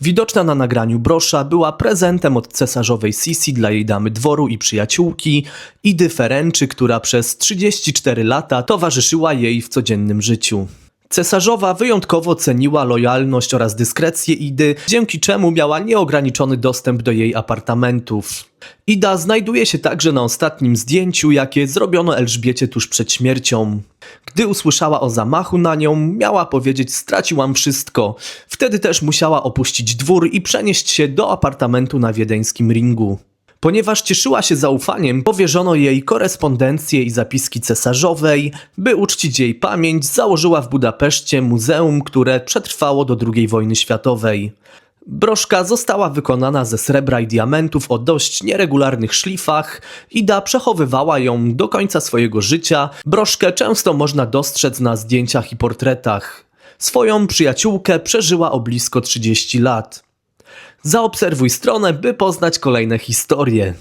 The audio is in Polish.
Widoczna na nagraniu brosza była prezentem od cesarzowej Sisi dla jej damy dworu i przyjaciółki, Idy Ferenczy, która przez 34 lata towarzyszyła jej w codziennym życiu. Cesarzowa wyjątkowo ceniła lojalność oraz dyskrecję Idy, dzięki czemu miała nieograniczony dostęp do jej apartamentów. Ida znajduje się także na ostatnim zdjęciu, jakie zrobiono Elżbiecie tuż przed śmiercią. Gdy usłyszała o zamachu na nią, miała powiedzieć: Straciłam wszystko. Wtedy też musiała opuścić dwór i przenieść się do apartamentu na wiedeńskim ringu. Ponieważ cieszyła się zaufaniem, powierzono jej korespondencję i zapiski cesarzowej. By uczcić jej pamięć, założyła w Budapeszcie muzeum, które przetrwało do II wojny światowej. Broszka została wykonana ze srebra i diamentów o dość nieregularnych szlifach. Ida przechowywała ją do końca swojego życia. Broszkę często można dostrzec na zdjęciach i portretach. Swoją przyjaciółkę przeżyła o blisko 30 lat. Zaobserwuj stronę, by poznać kolejne historie.